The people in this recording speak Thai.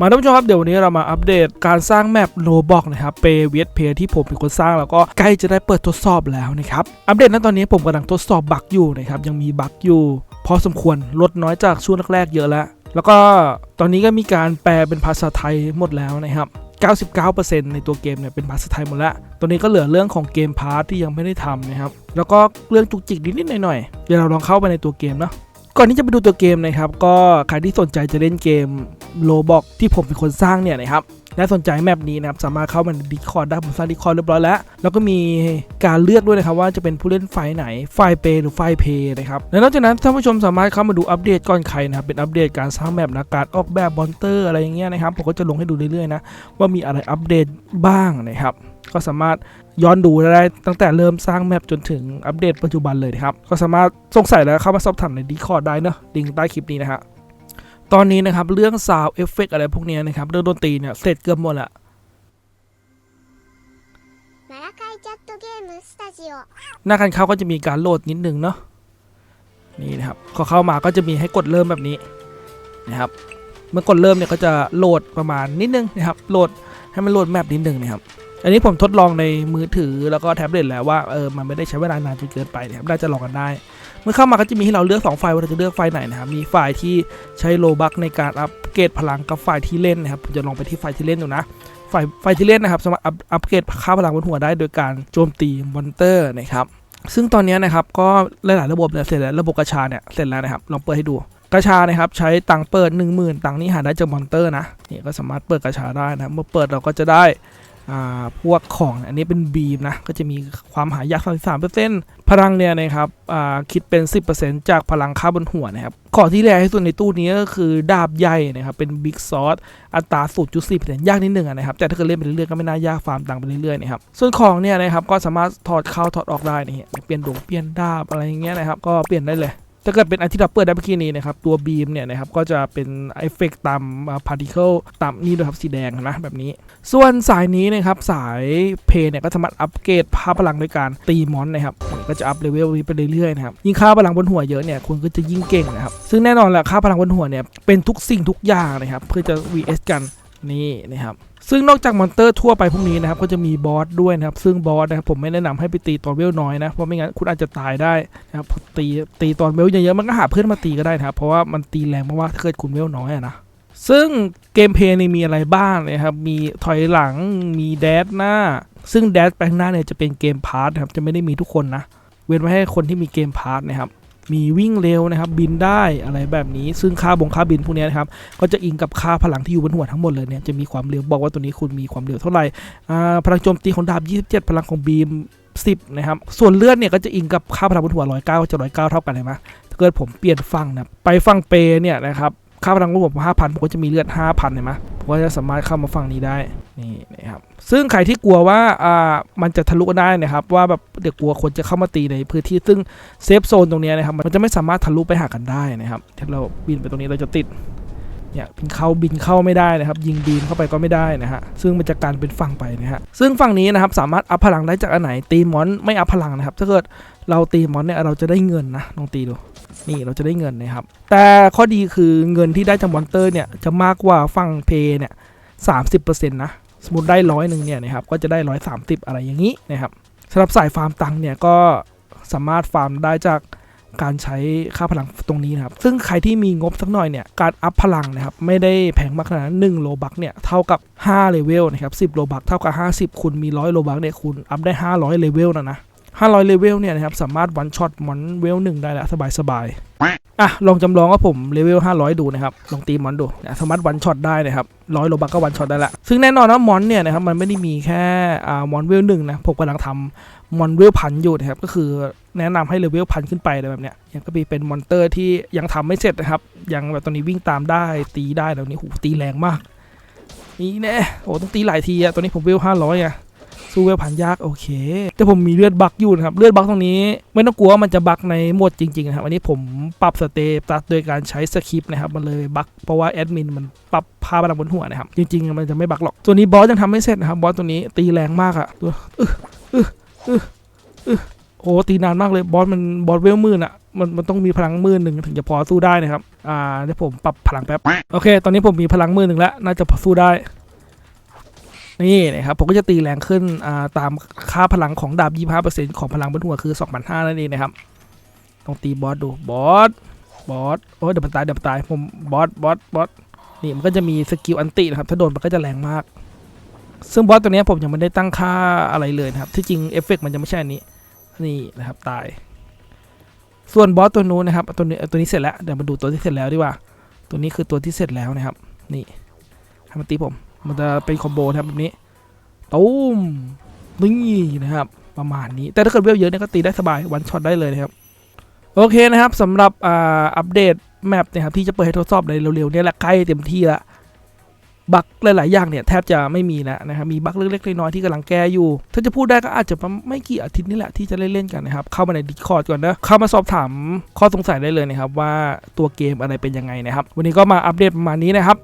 มาท่านผู้ชมครับเดี๋ยววันนี้เรามาอัปเดตการสร้างแมปโลบอกนะครับเปเวียดเพที่ผมเป็นคนสร้างแล้วก็ใกล้จะได้เปิดทดสอบแล้วนะครับอัปเดตณตอนนี้ผมกำลังทดสอบบั๊กอยู่นะครับยังมีบั๊กอยู่ พอสมควรลดน้อยจากช่วงแรกๆเยอะแล้ว แล้วก็ตอนนี้ก็มีการแปลเป็นภาษาไทยหมดแล้วนะครับ99%ในตัวเกมเนี่ยเป็นภาษาไทยหมดแล้วตอนนี้ก็เหลือเรื่องของเกมพาร์ทที่ยังไม่ได้ทำนะครับ แล้วก็เรื่องจุกจิกนิดๆหน่อยๆ เดี๋ยวเราลองเข้าไปในตัวเกมเนาะ ก่อนที่จะไปดูตัวเกมนะครับ ก็ใครที่สนใจจะเล่นเกมโลบอกที่ผมเป็นคนสร้างเนี่ยนะครับ และสนใจแมปนี้นะครับสามารถเข้ามาในดิคอร์ดได้ผมสร้างดิคอร์ดเรียบร้อยแล้ว แล้วก็มีการเลือกด้วยนะครับว่าจะเป็นผู้เล่นไฟไหนไฟเปย์หรือไฟเพย์นะครับและนอกจากนั้นท่านผู้ชมสามารถเข้ามาดูอัปเดตก่อนใครนะครับเป็นอัปเดตการสร้างแมปนะการออกแบบบอนเตอร์อะไรอย่างเงี้ยนะครับผมก็จะลงให้ดูเรื่อยๆนะว่ามีอะไรอัปเดตบ้างนะครับก็สามารถย้อนดูได้ตั้งแต่เริ่มสร้างแมปจนถึงอัปเดตปัจจุบันเลยครับ ก็สามารถสงสัยแล้วเข้ามาสอบถามในดีคอร์ดได้เนอะลิงใต้คลิปนี้นะฮะ ตอนนี้นะครับ เรื่องสาวเอฟเฟกอะไรพวกนี้นะครับ เรื่องดนตรีเนี่ย เสร็จเกือบหมดละหน้ากันเข้าก็จะมีการโหลดนิดนึงเนาะนี่นะครับพอเข้ามาก็จะมีให้กดเริ่มแบบนี้นะครับ เมื่อกดเริ่มเนี่ยก็จะโหลดประมาณนิดนึงนะครับโหลดให้มันโหลดแมปนิดนึงนะครับอันนี้ผมทดลองในมือถือแล้วก็แท็บเล็ตแล้วว่าเออมันไม่ได้ใช้เวลานานจนเกินไปนะครับน่าจะลองกันได้ มื่อเข้ามาก็จะมีให้เราเลือก 2 ไฟล์ว่าเราจะเลือกไฟล์ไหนนะครับ มีไฟล์ที่ใช้โลบักในการอัปเกรดพลังกับไฟล์ที่เล่นนะครับผมจะลองไปที่ไฟล์ที่เล่นดูนะ ไฟล์ไฟล์ที่เล่นนะครับสามารถอัพอัปเกรดค่าพลังบนหัวได้โดยการโจมตีมอนเตอร์นะครับซึ่งตอนนี้นะครับก็หลายๆระบบเนี่ยเสร็จแล้วระบบกระชาเนี่ยเสร็จแล้วนะครับลองเปิดให้ดูกระชานะครับใช้ตังเปิด 1 0,000 ตังนี่หาได้จากมอนเตอร์นะนี่ก็สามารถเปิดกระชาได้นะเมื่อเปิดเราก็จะได้ พวกของอันนี้เป็นบีมนะ ก็จะมีความหายาก33%พลังเนี่ยนะครับคิดเป็น 10%จากพลังค่าบนหัวนะครับของที่แรงที่สุดในตู้นี้ก็คือดาบใหญ่นะครับเป็นบิ๊กซอสอัตราสูตร0.4%ยากนิดหนึ่งนะครับ แต่ถ้าเกิดเล่นไปเรื่อยๆก็ไม่น่ายากฟาร์มตังไปเรื่อยๆนะครับส่วนของเนี่ยนะครับก็สามารถถอดเข้าถอดออกได้นี่เปลี่ยนดวงเปลี่ยนดาบอะไรอย่างเงี้ยนะครับก็เปลี่ยนได้เลย ถ้าเกิดเป็นอันที่เราเปิดได้เมื่อกี้นี้นะครับตัวบีมเนี่ยนะครับก็จะเป็นเอฟเฟกต์ตามพาร์ติเคิลตามนี่ด้วยครับสีแดงนะแบบนี้ ส่วนสายนี้นะครับสายเพย์เนี่ยก็สามารถอัปเกรดภาพพลังด้วยการตีมอนนะครับก็จะอัพเลเวลไปเรื่อยๆนะครับยิ่งค่าพลังบนหัวเยอะเนี่ยคุณก็จะยิ่งเก่งนะครับซึ่งแน่นอนแหละค่าพลังบนหัวเนี่ยเป็นทุกสิ่งทุกอย่างนะครับเพื่อจะ vs กันนี่นะครับ ซึ่งนอกจากมอนเตอร์ทั่วไปพวกนี้นะครับก็จะมีบอสด้วยนะครับ ซึ่งบอสนะครับผมไม่แนะนำให้ไปตีตอนเวลน้อยนะ เพราะไม่งั้นคุณอาจจะตายได้นะครับตีตีตอนเวลเยอะๆมันก็หาเพื่อนมาตีก็ได้นะครับ เพราะว่ามันตีแรงมากๆถ้าเกิดคุณเวลน้อยนะซึ่งเกมเพลย์นี่มีอะไรบ้างนะครับ มีถอยหลังมีแดดหน้า ซึ่งแดดแปลงหน้าเนี่ยจะเป็นเกมพาร์ทนะครับจะไม่ได้มีทุกคนนะ เว้นไว้ให้คนที่มีเกมพาร์ทนะครับ มีวิ่งเร็วนะครับ บินได้อะไรแบบนี้ ซึ่งค่าบงค่าบินพวกนี้นะครับ ก็จะอิงกับค่าพลังที่อยู่บนหัวทั้งหมดเลยเนี่ย จะมีความเร็วบอกว่าตัวนี้คุณมีความเร็วเท่าไหร่ พลังโจมตีของดาบ 27 พลังของบีม 10 นะครับ ส่วนเลือดเนี่ยก็จะอิงกับค่าพลังบนหัว 109ก็จะ 109 เท่ากันเลยไหมถ้าเกิดผมเปลี่ยนฝั่งนะ ไปฝั่งเปเนี่ยนะครับ ค่าพลังรวมผม5,000ผมก็จะมีเลือด 5,000เห็นไหม ก็จะสามารถเข้ามาฝั่งนี้ได้นี่นะครับซึ่งใครที่กลัวว่าอ่ามันจะทะลุได้นะครับ ว่าแบบเดี๋ยวกลัวคนจะเข้ามาตีในพื้นที่ซึ่งเซฟโซนตรงนี้นะครับมันจะไม่สามารถทะลุไปหากันได้นะครับถ้าเราบินไปตรงนี้เราจะติดเนี่ยบินเข้าบินเข้าไม่ได้นะครับ ยิงบีนเข้าไปก็ไม่ได้นะฮะซึ่งมันจะการเป็นฝั่งไปนะฮะซึ่งฝั่งนี้นะครับสามารถอัพพลังได้จากอันไหนตีมอนไม่อัพพลังนะครับ ถ้าเกิดเราตีมอนเนี่ยเราจะได้เงินนะลองตีดู นี่เราจะได้เงินนะครับ แต่ข้อดีคือเงินที่ได้จากมอนเตอร์เนี่ยจะมากกว่าฝั่งเพย์เนี่ยสามสิบเปอร์เซ็นต์นะ สมมติได้ร้อยหนึ่งเนี่ยนะครับก็จะได้ร้อยสามสิบอะไรอย่างนี้นะครับสำหรับสายฟาร์มตังค์เนี่ยก็สามารถฟาร์มได้จากการใช้ค่าพลังตรงนี้นะครับ ซึ่งใครที่มีงบสักหน่อยเนี่ย การอัพพลังนะครับ ไม่ได้แพงมากขนาดนั้นหนึ่งโลบักเนี่ย เท่ากับ5เลเวลนะครับ10โลบักเท่ากับ 50 คุณมีร้อยโลบักเนี่ย คุณอัพได้ 500เลเวลนะนะ 500เลเวลเนี่ยนะครับสามารถวันช็อตมอนเวลหนึ่งได้แล้วสบายๆอะลองจำลองว่าผมเลเวล500 ดูนะครับลองตีมอนดูนี่ยสามารถวันช็อตได้นะครับร้อยโลบักก็วันช็อตได้ละซึ่งแน่นอนว่ามอนเนี่ยนะครับมันไม่ได้มีแค่อ่ามอนเวลหนึ่งนะผมกำลังทำมอนเวลพันอยู่นะครับก็คือแนะนำให้เลเวลพันขึ้นไปอะไรแบบเนี้ยยังก็มีเป็นมอนเตอร์ที่ยังทำไม่เสร็จนะครับยังแบบตอนนี้วิ่งตามได้ตีได้แล้วนี้หูตีแรงมากนี่แน่โอ้ต้องตีหลายทีอะตอนนี้ผมเวล500อะ สู้เวลพันยากโอเค แต่ผมมีเลือดบักอยู่นะครับ เลือดบักตรงนี้ ไม่ต้องกลัวว่ามันจะบักในโหมดจริงๆนะครับ อันนี้ผมปรับสเตตัสโดยการใช้สคริปต์นะครับ มันเลยบักเพราะว่าแอดมินมันปรับพาพลังบนหัวนะครับ จริงๆ มันจะไม่บักหรอก ตัวนี้บอสยังทำไม่เสร็จนะครับ บอสตัวนี้ตีแรงมากอะตัวอึอึอึอึโอ้ตีนานมากเลยบอสมันบอสเวลมื่นอะมันมันต้องมีพลังมื่นหนึ่งถึงจะพอสู้ได้นะครับ อ่าเดี๋ยวผมปรับพลังแป๊บ โอเค ตอนนี้ผมมีพลังมื่นหนึ่งแล้ว น่าจะพอสู้ได้ นี่นะครับผมก็จะตีแรงขึ้นตามค่าพลังของดาบ 25%ของพลังบนหัวคือ 2,500 นั่นเองนะครับต้องตีบอสดูบอสบอสโอ้ยเดี๋ยวมันตายเดี๋ยวมันตายผมบอสบอสบอสนี่มันก็จะมีสกิลอันตินะครับถ้าโดนมันก็จะแรงมาก ซึ่งบอสตัวนี้ผมยังไม่ได้ตั้งค่าอะไรเลยนะครับ ที่จริงเอฟเฟกต์มันจะไม่ใช่อันนี้นี่นะครับตาย ส่วนบอสตัวนู้นนะครับตัวนี้ตัวนี้เสร็จแล้วเดี๋ยวมาดูตัวที่เสร็จแล้วดีกว่า ตัวนี้คือตัวที่เสร็จแล้วนะครับ นี่ให้มันตีผม มันจะเป็นคอมโบนะครับแบบนี้ตุ้มนี่นะครับ ประมาณนี้ แต่ถ้าเกิดเวลเยอะเนี่ยก็ตีได้สบายวันช็อตได้เลยนะครับ โอเคนะครับสำหรับอ่าอัปเดตแมปนะครับที่จะเปิดให้ทดสอบในเร็วๆนี่ยแหละใกล้เต็มที่ละบั๊กหลายๆอย่างเนี่ยแทบจะไม่มีแล้วนะครับมีบั๊กเล็กๆน้อยๆที่กำลังแก้อยู่ ถ้าจะพูดได้ก็อาจจะประมาณไม่กี่อาทิตย์นี่แหละที่จะเล่นๆกันนะครับ เข้ามาใน Discord ก่อนนะ เข้ามาสอบถามข้อสงสัยได้เลยนะครับว่าตัวเกมอะไรเป็นยังไงนะครับ วันนี้ก็มาอัปเดตประมาณนี้นะครับ